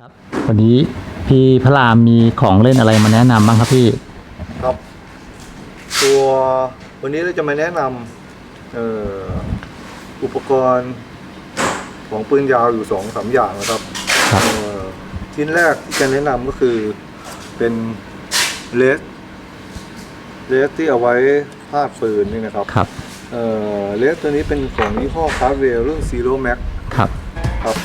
ครับวันนี้พี่พระรามมีของเล่นอะไรมาแนะนำบ้างครับพี่ ครับ ตัววันนี้เราจะมาแนะนำเอ่ออุปกรณ์ของปืนยาวอยู่สองสามอย่างนะครับครับ เอ่อชิ้นแรกที่จะแนะนำก็คือเป็นเลสเลสที่เอาไว้พาดปืนนี่นะครับครับเอ่อเลสตัวนี้เป็นของยี่ห้อคาร์เวลรุ่น Zero Max ครับ ครับ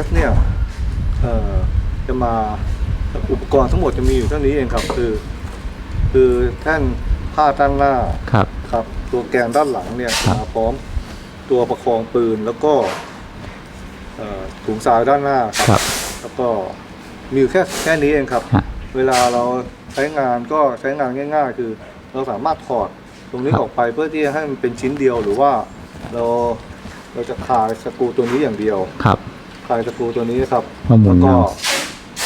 เลสเนี่ยเอ่อจะมาอุปกรณ์ทั้งหมดจะมีอยู่เท่านี้เองครับ คือ คือแท่นผ้าดด้านหน้าครับครับ ตัวแกนด้านหลังเนี่ยครับมาพร้อมตัวประคองปืนแล้วก็เอ่อถุงทรายด้านหน้าคครัรับ แล้วก็มีอยู่แค่แค่นี้เองครับฮะเวลาเราใช้งานก็ใช้งานง่าย ๆ คือ เราสามารถถอดตรงนี้ครับออกไปเพื่อที่จะให้มันเป็นชิ้นเดียวหรือว่าเราเราจะคลายสกรูตัวนี้อย่างเดียวครับค ลายสกรูตัวนี้ครับมาหมุนแล้ว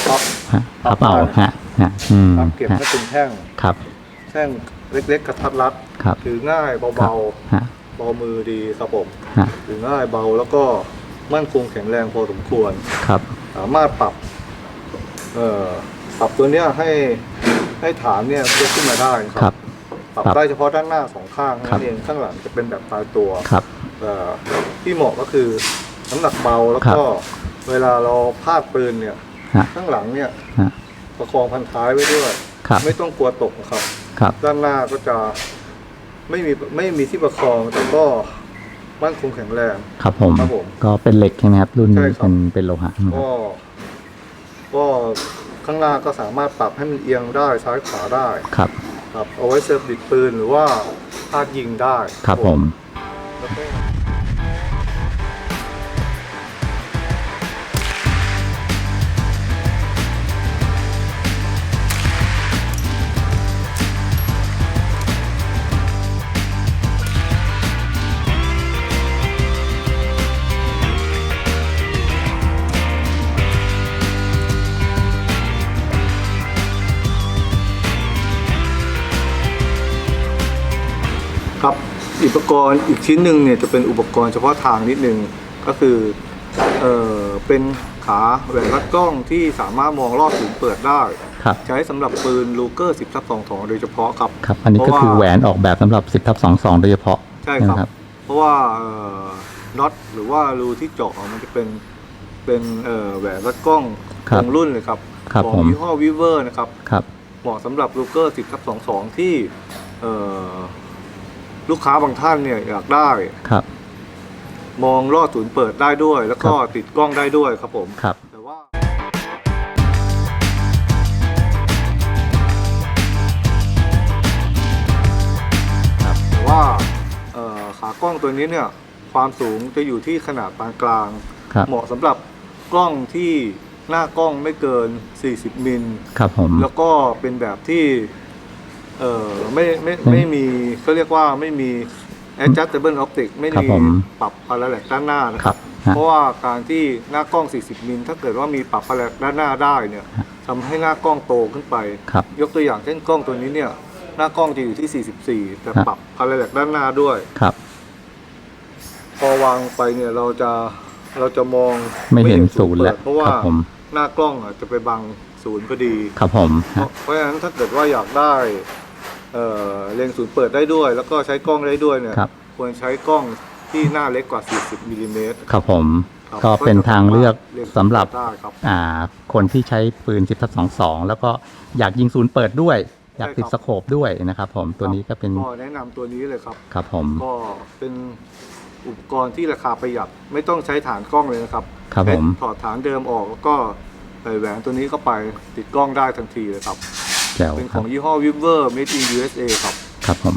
ก็เอา พับ ฮะพับเอาฮะฮะอืมพับเก็บฮะให้เป็นแท่งครับแท่งเล็กๆกระทัดรัดครับถือง่ายครัเบาฮะๆเบามือดีครับผมฮะถือง่ายเบาแล้วก็มั่นคงแข็งแรงพอสมควร ครับสามารถปรับ เอ่อปรับตัวเนี้ยให้ให้ฐานเนี่ยยกขึ้นมาได้ครับ ปรับครับได้เฉพาะด้านหน้าสองข้างครันั่บนเองข้างหลังจะเป็นแบบตายตัวครับ เอ่อที่เหมาะก็คือ น้ำหนักเบาแล้วครับก็เวลาเราพาดปืนเนี่ยฮะข้างหลังเนี่ยฮะประคองพันท้ายไว้ด้วย ครับไม่ต้องกลัวตกนะครับ ครับ ด้านหน้าก็จะไม่มีไม่มีที่ประคองแต่ก็มั่นคงแข็งแรง ครับผม ครับผมก็เป็นเหล็กใช่ไหมครับ รุ่นใช่นี้ครับ เป็นเป็นโลหะนะครับก็ ก็ข้างหน้าก็สามารถปรับให้มันเอียงได้ซ้ายขวาได้ ครับ ครับ เอาไว้เซฟดิดปืนหรือว่าพาดยิงได้ครับผม แล้วก็ อุปกรณ์อีกชิ้นหนึ่งเนี่ยจะเป็นอุปกรณ์เฉพาะทางนิดนึงก็คือเออเป็นขาแหวนรัดกล้องที่สามารถมองลอดศูนย์เปิดได้ ครับใช้สำหรับปืนลูเกอร์10ทับ22 โดยเฉพาะครับ ครับ อันนี้ก็คือแหวนออกแบบสำหรับ10ทับ22 โดยเฉพาะใช่ไหมครับ เพราะว่าเอ่อน็อตหรือว่ารูที่เจาะมันจะเป็นเป็นเอ่อแหวนรัดกล้องครัขบองรุ่นเลยครับครับของผม ยี่ห้อวิเวอร์นะครับ ครับ เหมาะสำหรับลูเกอร์10ทับ22 ที่เอ่อ ลูกค้าบางท่านเนี่ยอยากได้ ครับ มองลอดศูนย์เปิดได้ด้วย แล้วก็ครับติดกล้องได้ด้วยครับผมครับ แต่ว่าครับแต่ว่าเอ่อขากล้องตัวนี้เนี่ย ความสูงจะอยู่ที่ขนาดปานกลาง ครับ เหมาะสำหรับกล้องที่หน้ากล้องไม่เกิน 40 มิล ครับผม แล้วก็เป็นแบบที่ เอ่อไม่ไม่ไม่ไม่มีเขาเรียกว่าไม่มี adjustable optic ไม่ครับมีผมปรับพาราแลกด้านหน้านะคครัรับบฮะเพราะว่าการที่หน้ากล้อง 40 มิลถ้าเกิดว่ามีปรับพาราแลกด้านหน้าได้เนี่ยฮะทำให้หน้ากล้องโตขึ้นไป ครับ ยกตัวอย่างเช่นกล้องตัวนี้เนี่ย หน้ากล้องจะอยู่ที่ 44 แต่ฮะปรับพาราแลกด้านหน้าด้วย ครับ พอวางไปเนี่ยเราจะเราจะมองไม่เห็นศูนย์แล้วเปิดเพราะว่าครับผม หน้ากล้องอะจะไปบัง ศูนย์พอดีครับผมเพราะเพราะฉะนั้นถ้าเกิดว่าอยากได้เอ่อเลนส์ศูนย์เปิดได้ด้วย แล้วก็ใช้กล้องได้ด้วยเนี่ยครับ ควรใช้กล้องที่หน้าเล็กกว่า 40มิลลิเมตรครับผมครับก็เป็นทางเลือกสำหรับได้ครับ อ่าคนที่ใช้ปืน10ทับ22 แล้วก็อยากยิงศูนย์เปิดด้วย อยากติดใช่สครับโคปด้วยนะครับผมตัวนี้ก็เป็นก็แนะนำตัวนี้เลยครับ ครับผมก็เป็นอุปกรณ์ที่ราคาประหยัดไม่ต้องใช้ฐานกล้องเลยนะครับครับผมแถอดฐานเดิมออกแล้วก็ ใส่แหวนตัวนี้เข้าไปติดกล้องได้ทันทีเลยครับ แจ๋วเป็นคขรัอบ งยี่ห้อ Viver Made in USA ครับ ครับผม